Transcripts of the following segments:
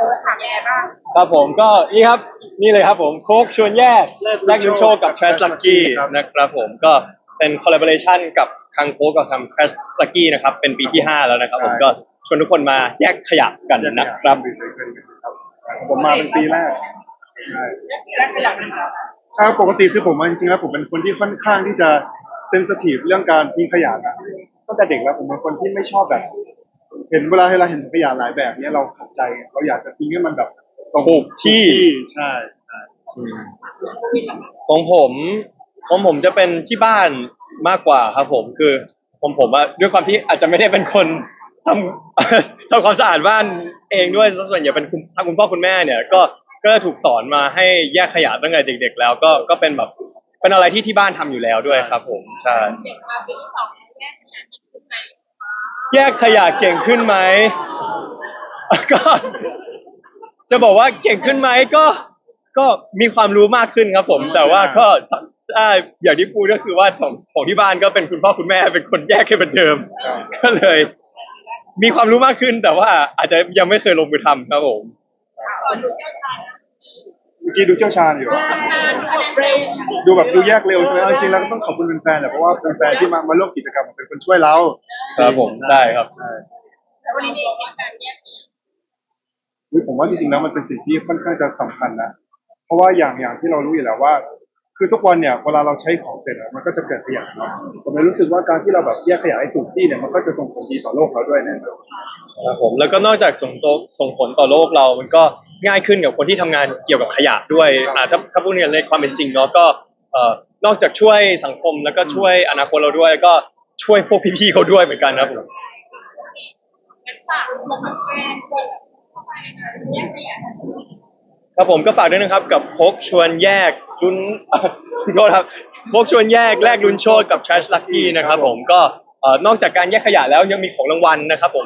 เออถามยังไงบ้างครับผมก็นี่ครับนี่เลยครับผมโค้กชวนแยกแลกลุ้นโชคกับ Trash Lucky นะครับผมก็เป็นคอลลาบอร์เรชันกับทางโค้กกับทาง Trash Lucky นะครับเป็นปีที่ 5 แล้วนะครับผมก็ชวนทุกคนมาแยกขยะกันนะครับรีไซเคิลกันครับผมมาเป็นปีแรกใช่แล้วขยับนะคะใช่ปกติคือผมอะจริงๆแล้วผมเป็นคนที่ค่อนข้างที่จะเซนสทีฟเรื่องการทิ้งขยะนะตั้งแต่เด็กแล้วผมเป็นคนที่ไม่ชอบแบบ เห็นเวลาเราเห็นขยะหลายแบบเนี้ยเราขัดใจเราอยากจะทิ้งให้มันแบบตรงถูกที่ ใช่ใช่ของผมของผมจะเป็นที่บ้านมากกว่าครับผมคือผมผมว่าด้วยความที่อาจจะไม่ได้เป็นคนทำ ทำความสะอาดบ้านเองด้วยซะส่วนใหญ่เป็นคุณทางคุณพ่อคุณแม่เนี่ยก็ก็จะถูกสอนมาให้แยกขยะตั้งแต่เด็ก ๆ แล้วก็ก็เป็นแบบเป็นอะไรที่ที่บ้านทำอยู่แล้วด้วยครับ ผมใช่ เด็กมาปีที่สองแยกขยะที่ขึ้นไหน แยกขยะเก่งขึ้นไหมก็ จะบอกว่าเก่งขึ้นไหมก็ก็มีความรู้มากขึ้นครับผม แต่ว่าก็ถ้าอย่างที่พูดก็คือว่าของของที่บ้านก็เป็นคุณพ่อคุณแม่เป็นคนแยกให้เหมือนเดิม ก็เลย มีความรู้มากขึ้น แต่ว่าอาจจะยังไม่เคยลงมือทำครับผมขอดูเชี่ยวชาญเมื่อกี้ดูเชี่ยวชาญอยู่ชำนาญเบรนดูแบบดูแยกเร็วใช่ไหมเอาจริงๆแล้วก็ต้องขอบคุณแฟนๆแหละเพราะว่าแฟนๆที่มามาร่วมกิจกรรมเป็นคนช่วยเรา ครับผมใช่ครับใช่แล้ววันนี้มีการแยกขยะอุ๊ยผมว่าจริงๆแล้วมันเป็นสิ่งที่ค่อนข้างจะสำคัญนะ เพราะว่าอย่างอย่างที่เรารู้อยู่แล้วว่า คือทุกวันเนี่ยเวลาเราใช้ของเสร็จอะมันก็จะเกิดขยะเนาะผมเลยรู้สึกว่าการที่เราแบบแยกขยะให้ถูกที่เนี่ยมันก็จะส่งผลดีต่อโลกเราด้วยนะครับครับผมแล้วก็นอกจากส่งโตส่งผลต่อโลกเรา มันก็ง่ายขึ้นกับคนที่ทำงานเกี่ยวกับขยะด้วยอ่าถ้าถ้าพูดในความเป็นจริงเนาะก็เอ่อนอกจากช่วยสังคมแล้วก็ช่วยอนาคตเราด้วยก็ ช่วยพวกพี่ๆเขาด้วยเหมือนกันนะครับผมงั้นฝากลงมาแจ้งด้วยเข้าไปในการแยกขยะครับผมก็ฝากด้วยนะครับกับพกชวนแยกลุ้นโทษครับพกชวนแยกแลกลุ้นโชคกับ Trash Lucky นะครับผมก็เอ่อนอกจากการแยกขยะแล้วยังมีของรางวัลนะครับผม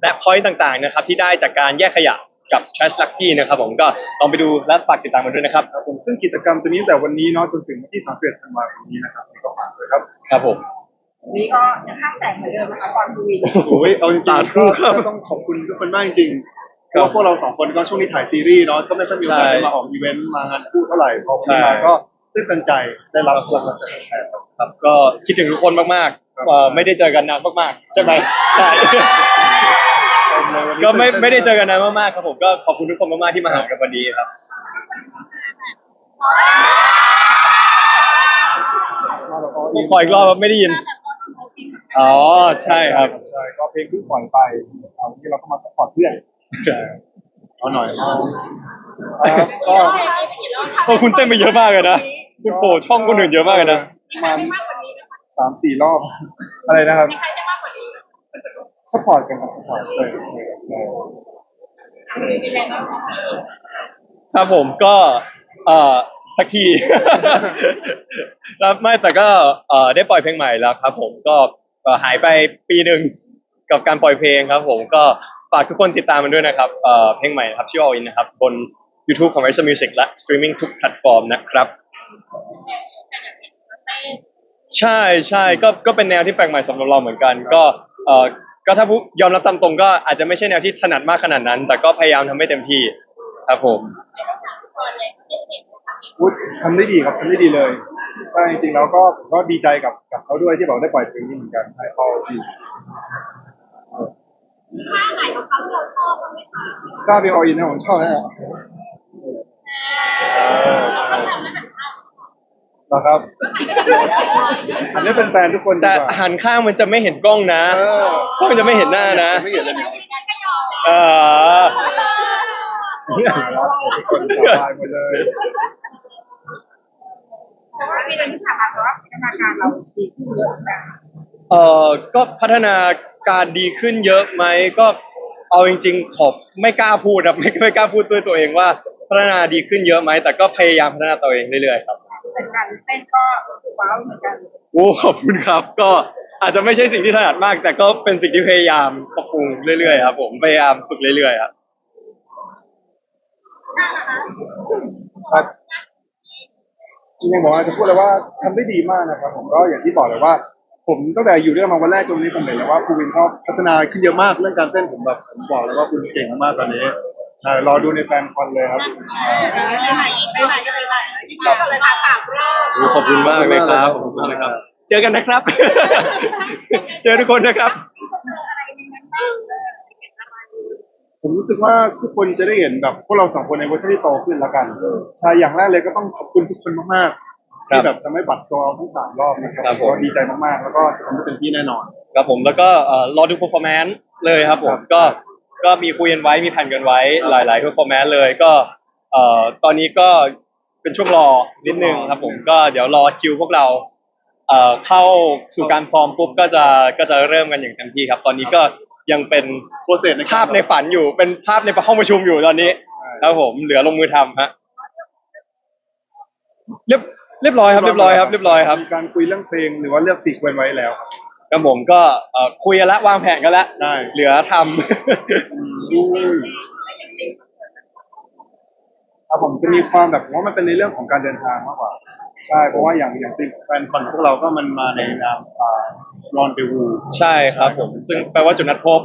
และพอยต์ต่างๆนะครับที่ได้จากการแยกขยะกับ Trash Lucky นะครับผมก็ลองไปดูและฝากติดตามกันด้วยนะครับ ครับผมซึ่งกิจกรรมจะมีตั้งแต่วันนี้เนาะจนถึงวันที่31ธันวาคมนี้นะครับนี่ก็ฝากด้วยครับ ครับผม นี่ก็ยังห้ามแต่งเหมือนเดิมนะคะก่อนดูวินโอ้ยเอาจริงสาๆธุก็ครับก็ต้องขอบคุณทุกคนมากจริงๆเพครับราะว่าพวกเราสองคนก็ช่วงนี้ถ่ายซีรีส์เนาะก็ไม่ค่อยมีโอกาสใช่ได้มาออกอีเวนต์มางานคู่เท่าไหร่พอวันนี้ใช่ มาก็ตื้นตันใจได้รับรางวัลจากแฟนๆครับ ครับก็คิดถึงทุกคนมากครับๆเอ่อไม่ได้เจอกันนานมากๆใช่ไหมใช่ ก็ไม่ไม่ได้เจอกันนานมากๆครับผมก็ขอบคุณทุกคนมากๆที่มาหากันวันนี้ครับผมขออีกรอบครับไม่ได้ยิน อ๋อใช่ครับ ใช่ก็เพลงเพิ่งปล่อยไปเอาวันนี้เราก็มาสปอร์ตเพื่อนเอาหน่อยเอาครับก็เพลงนี้ไปกี่รอบพวกคุณเต้นไปเยอะมากเลยนะคุณโผล่ช่องคนอื่นเยอะมากเลยนะประมาณมากกว่านี้นะคะสามสี่รอบ อะไรนะครับมีใครจะมากกว่านี้สปอร์ตกันครับสปอร์ตช่วยกันช่วยกันเออมีอะไรบ้างครับผมก็เอ่อสักทีแล้วไม่แต่ก็เอ่อได้ปล่อยเพลงใหม่แล้วครับผมก็เอ่อหายไปปีหนึ่งกับการปล่อยเพลงครับ ผมก็ฝากทุกคนติดตามมันด้วยนะครับเอ่อเพลงใหม่นะครับชื่อ All In นะครับบน YouTube ของ r i s e Music และ streaming ทุกแพลตฟอร์มนะครับ ใช่ใช่ก็ก็เป็นแนวที่แปลกใหม่สำหรับเราเหมือนกัน ก็เอ่อก็ถ้าพูดยอมรับตามตรงก็อาจจะไม่ใช่แนวที่ถนัดมากขนาดนั้น แต่ก็พยายามทำให้เต็มที่ครับผม พูดทำได้ดีครับทำได้ดีเลย ใช่จริงๆแล้วก็ผมก็ดีใจกับกับเขาด้วยที่บอกได้ปล่อยเพลงนี้เหมือนกันใช่เขาดีท่าไหนของเขาที่เราชอบบ้างไหมคะกล้าไปออินนะผมชอบนะเราต้องทำแล้วหันข้างนะครับ อันนี้เป็นแฟนทุกคนดีแต่กว่าหันข้างมันจะไม่เห็นกล้องนะเออกล้องจะไม่เห็นหน้านะ ไม่เห็นเลยเนี่ยก็ยอมเออครับทุกคนสบายหมดเลย แต่ว่าปีนั้นที่ผ่านมาแต่ว่าพัฒนาการเราดีขึ้นเยอะนะเออก็พัฒนาการดีขึ้นเยอะไหมก็เอาจริง ๆ ขอบไม่กล้าพูดครับไม่ไม่กล้าพูดด้วยตัวเองว่าพัฒนาดีขึ้นเยอะไหมแต่ก็พยายามพัฒนาตัวเองเรื่อยๆครับแต่การเต้นก็ว้าวเหมือนกันโอ้ขอบคุณครับ ก็อาจจะไม่ใช่สิ่งที่ถนัดมาก แต่ก็เป็นสิ่งที่พยายามปรับปรุงเรื่อยๆครับผมพยายามฝึกเรื่อยๆครับ ครับ จริงๆบอกว่าจะพูดเลยว่าทำได้ดีมากนะครับ ผมก็อย่างที่บอกเลยว่า ผมตั้งแต่อยู่ด้วยกันมาวันแรกจนวันนี้ผมเห็นเลยว่าภูวินก็พัฒนาขึ้นเยอะมากเรื่องการเต้นผมแบบผมบอกเลยว่าคุณเก่งมากๆตอนนี้ใช่รอดูในแฟนคอนเลยครับ ไปไหนไปไหนไปไหนที่เที่ยวเลยค่ะสามรอบโอ้ขอบคุณมากเลยครับขอบคุณมากเลยครับ เจอกันนะครับ เจอทุกคนนะครับ ผมรู้สึกว่าทุกคนจะได้เห็นแบบพวกเราสองคนในเวอร์ชันที่โตขึ้นแล้วกันใช่อย่างแรกเลยก็ต้องขอบคุณทุกคนมากๆครับที่แบบทำให้บัตรโซลทั้งสามรอบนะครับครับผม ก็ดีใจมากๆ แล้วก็จะทำให้เต็มที่แน่นอน ครับผมแล้วก็เอ่อรอดู performance เลยครับผมครับ ก็ก็มีคุยกันไว้มีแผนกันไว้หลาย ๆ performance เลยก็เอ่อตอนนี้ก็เป็นช่วงรอนิดนึงครับผมก็เดี๋ยวรอคิวพวกเราเอ่อเข้าสู่การซ้อมปุ๊บก็จะก็จะเริ่มกันอย่างเต็มที่ครับ ตอนนี้ก็ ยังเป็นโปรเซสในการภาพในฝันอยู่เป็นภาพในห้องประชุมอยู่ตอนนี้ครับผมเหลือลงมือทำฮะเรียบเรียบร้อยครับเรียบร้อยครับเรียบร้อยครับมีการคุยเรื่องเพลงหรือว่าเลือกซีเควนต์ไว้แล้วครับครับผมก็เอ่อคุยกันละวางแผนกันละใช่เหลือทำครับผมจะมีความแบบผมว่ามันเป็นในเรื่องของการเดินทางมากกว่า ใช่เพราะว่าอย่างอย่างทีมแฟนคอนพวกเราก็มันมาในนามอ่า รอนเดวูใช่ครับผมซึ่งแปลว่าจุดนัดพบ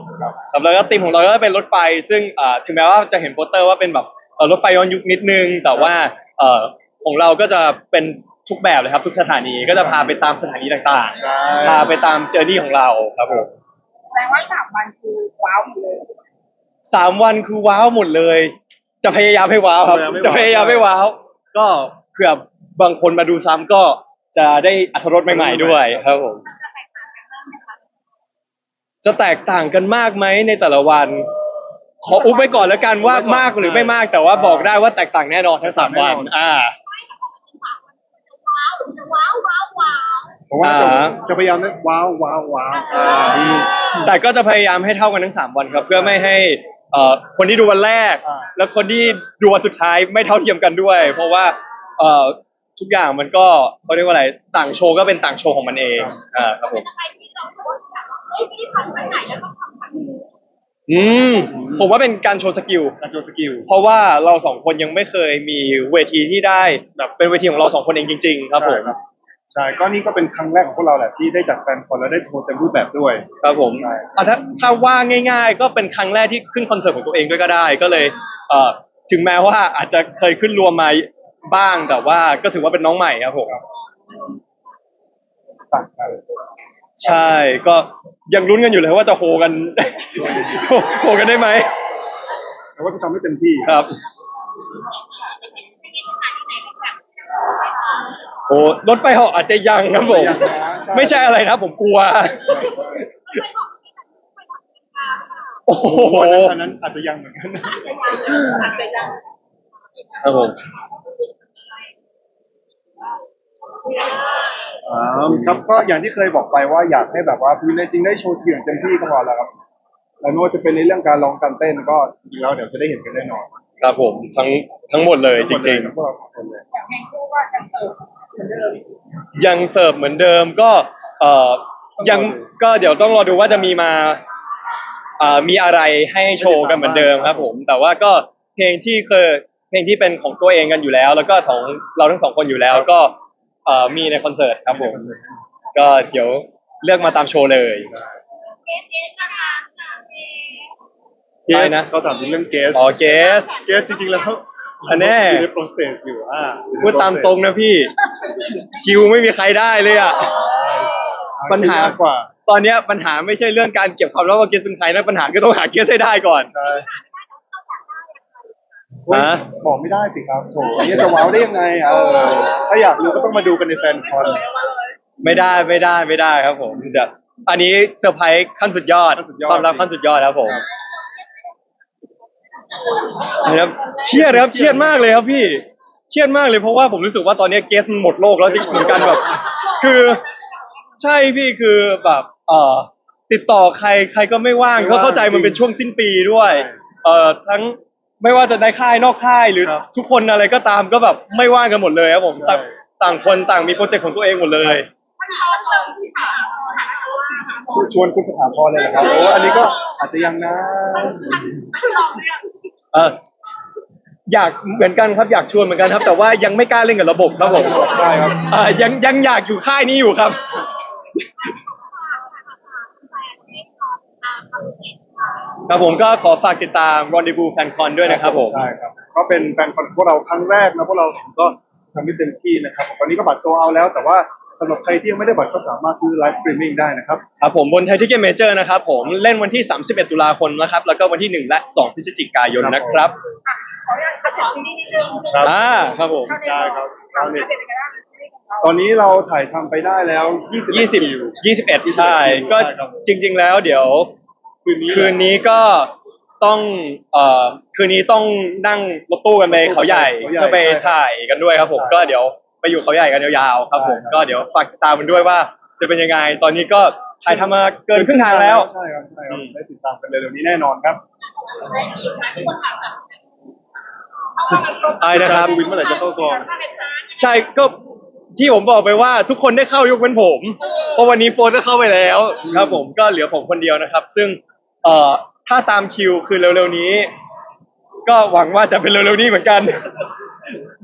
ครับแล้วก็ทีมของเราก็เป็นรถไฟ ซึ่งอ่าถึงแม้ว่าจะเห็นโปสเตอร์ว่าเป็นแบบเอ่อรถไฟย้อนยุคนิดนึง แต่ว่าเอ่อของเราก็จะเป็นทุกแบบเลยครับ ทุกสถานีก็จะพาไปตามสถานีต่างใช่ๆพาไปตามเจอร์นี่ของเราครับผมแสดงว่าสามวันคือว้าวหมดเลยสามวันคือว้าวหมดเลย จะพยายามให้ว้าวครับจะพยายามให้ว้าว ก็เผื่อบางคนมาดูซ้ำก็จะได้อัธรสใหม่ ๆ ด้วยครับผม จะแตกต่างกันมากไหมในแต่ละวัน ขออุบไว้ก่อนแล้วกันว่ามากหรือไม่มาก แต่ว่าบอกได้ว่าแตกต่างแน่นอนทั้งสามวัน อ่า ว้าวว้าวว้าวผมว่าจะอ่า จะพยายามได้ว้าวว้าวว้าวอ่าอืมแต่ก็จะพยายามให้เท่ากันทั้งสามวันครับ เพื่อไม่ให้เอ่อคนที่ดูวันแรกอ่าแล้วคนที่ดูวันสุดท้ายไม่เท่าเทียมกันด้วย เพราะว่าเอ่อทุกอย่างมันก็เขาเรียกว่าอะไรต่างโชว์ก็เป็นต่างโชว์ของมันเองอ่าครับผม อะไรที่เรารู้ว่าแบบเฮ้ยพี่ทำไปไหนแล้วต้องทำแบบนี้อืมผมว่าเป็นการโชว์สกิล การโชว์สกิล เพราะว่าเราสองคนยังไม่เคยมีเวทีที่ได้แบบเป็นเวทีของเราสองคนเองจริง ๆ ครับผมใช่ครับใช่ก็นี่ก็เป็นครั้งแรกของพวกเราแหละที่ได้จัดแฟนคอนแล้วได้โชว์เต็มรูปแบบด้วย ครับผมใช่ อะถ้าถ้าว่าง่าย ๆ ก็เป็นครั้งแรกที่ขึ้นคอนเสิร์ตของตัวเองด้วยก็ได้ก็เลยเอ่อถึงแม้ว่าอาจจะเคยขึ้นรวมมาบ้างแต่ว่าก็ถือว่าเป็นน้องใหม่ครับผม ต่างกัน ใช่ก็ยังลุ้นกันอยู่เลยว่าจะโฮกันโฮกันได้ไหมแต่ว่าจะทำให้เต็มที่ครับ โอ้รถไฟเหาะอาจจะยังครับผมยังนะใช่ไม่ใช่อะไรนะผมกลัวโอ้โหอันนั้นอาจจะยังเหมือนกันครับผมอ่า ครับก็อย่างที่เคยบอกไปว่าอยากให้แบบว่าพีในจริงได้โชว์สกิลอย่างเต็มที่ก็พอแล้วครับใช่ไม่ว่าจะเป็นในเรื่องการร้องการเต้นก็จริงๆแล้วเดี๋ยวจะได้เห็นกันแน่นอนครับผมทั้งทั้งหมดเลยจริงๆ พวกเราสองคนเลย อย่างเพลงคู่ว่าจะเติมเหมือนเดิมๆยังเสิร์ฟเหมือนเดิมก็เอ่อยังก็เดี๋ยวต้องรอดูว่าจะมีมาเอ่อมีอะไรให้โชว์กันเหมือนเดิมครับ ผม แต่ว่าก็เพลงที่เคยเพลงที่เป็นของตัวเองกันอยู่แล้ว แล้วก็ของเราทั้งสองคนอยู่แล้ว ก็ เอ่อมีในคอนเสิร์ตครับผม ก็เดี๋ยวเลือกมาตามโชว์เลยเอสเอสนะคะเอเกอะไรสนะเขาถามถึงเรื่องเกสอ๋อเกสเกสจริงๆแล้วอันแน่อยู่ใน process อยู่อ่าอยู่ในพูดตามตรงนะพี่ คิวไม่มีใครได้เลยอะ process ปัญหายกกว่า ตอนเนี้ยปัญหาไม่ใช่เรื่องการเก็บความลับว่าเกสเป็นใครนะปัญหาคือต้องหาเกสให้ได้ก่อนใช่เฮ้ยฮะ บอกไม่ได้สิครับโถอันนี้จะว้าวได้ยังไงอะเออถ้าอยากรู้ก็ต้องมาดูกันในแฟนคอน ไม่ได้ไม่ได้ไม่ได้ครับผมเดี๋ยวอันนี้เซอร์ไพรส์ขั้นสุดยอดขั้นสุดยอด ความลับขั้นสุดยอดครับผมครับนะครับเครียดครับเครียดมากเลยครับพี่เครียดมากเลยเพราะว่าผมรู้สึกว่าตอนนี้เกสมันหมดโลกแล้วจริงเหมือนกันแบบ คือ ใช่พี่คือแบบเอ่อติดต่อใครใครก็ไม่ว่างเพราะเข้าใจมันเป็นช่วงสิ้นปีด้วยเอ่อทั้ง ไม่ว่าจะในค่ายนอกค่ายหรือครับทุกคนอะไรก็ตามก็แบบไม่ว่างกันหมดเลยครับผมใช่ ต่างต่างคนต่างมีโปรเจกต์ของตัวเองหมดเลย มันร้อนเติมที่ถามชวนคุณสถาพรเลยเหรอครับโอ้อันนี้ก็อาจจะยังนะมันร้อนเนี่ยเอออยากเหมือนกันครับอยากชวนเหมือนกันครับ แต่ว่ายังไม่กล้าเล่นกับระบบครับผมใช่ครับเอ่อยังยังอยากอยู่ค่ายนี้อยู่ครับค ครับผมก็ขอฝากติดตาม Rendezvous Fan Con ด้วยนะครับผม ใช่ครับก็เป็นแฟนคอนของพวกเราครั้งแรกนะพวกเราก็ทำให้เต็มที่นะครับตอนนี้ก็บัตรโซเอาแล้ว แต่ว่าสำหรับใครที่ยังไม่ได้บัตรก็สามารถซื้อไลฟ์สตรีมมิ่งได้นะครับครับผมบนไทยทิเก็ตเมเจอร์นะครับผมเล่นวันที่ 31 ตุลาคมนะครับ แล้วก็วันที่ 1 และ 2 พฤศจิกายนนะครับขออนุญาตถามซีรีส์นิดนึงครับอ่าครับผมได้ครับคราวนี้เป็นยังไงบ้างซีรีส์ของเราตอนนี้เราถ่ายทำไปได้แล้ว 20 20 21ใช่ ก็ใช่ครับจริงๆแล้วเดี๋ยว คืนนี้คืนนี้ก็ต้องเอ่อคืนนี้ต้องนั่งรถตู้กันไปเขาใหญ่เขาใหญ่เพื่อไปใช่ครับถ่ายกันด้วยครับผมใช่ ก็เดี๋ยวไปอยู่เขาใหญ่กันยาวๆครับผมใช่ครับก็เดี๋ยวฝากติดตามกันด้วยว่า จะเป็นยังไง ตอนนี้ก็ถ่ายทำมาเกินครึ่งทางแล้ว ใช่ครับใช่ครับอืม ได้ติดตามกันเร็วๆนี้แน่นอนครับได้อีกนะที่คนถามแบบอะไรนะครับ วินเมื่อไหร่จะเข้ากองใช่ก็ที่ผมบอกไปว่าทุกคนได้เข้ายกเว้นผม เพราะวันนี้โฟนก็เข้าไปแล้วครับผมก็เหลือผมคนเดียวนะครับ ซึ่ง เอ่อถ้าตามคิวคือเร็วๆนี้ ก็หวังว่าจะเป็นเร็วๆนี้เหมือนกัน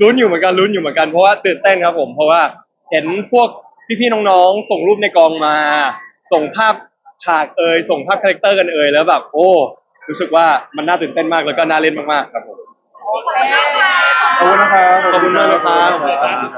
ลุ้นอยู่เหมือนกันลุ้นอยู่เหมือนกันเพราะว่าตื่นเต้นครับผม เพราะว่าเห็นพวกพี่ๆน้องๆ ส่งรูปในกองมา ส่งภาพฉากเอ่ยส่งภาพคาแรคเตอร์กันเอ่ยแล้วแบบ โอ้ รู้สึกว่ามันน่าตื่นเต้นมากแล้วก็น่าเล่นมากๆครับผม โอเค ขอบคุณนะครับ ขอบคุณมากนะครับขอบคุณครับ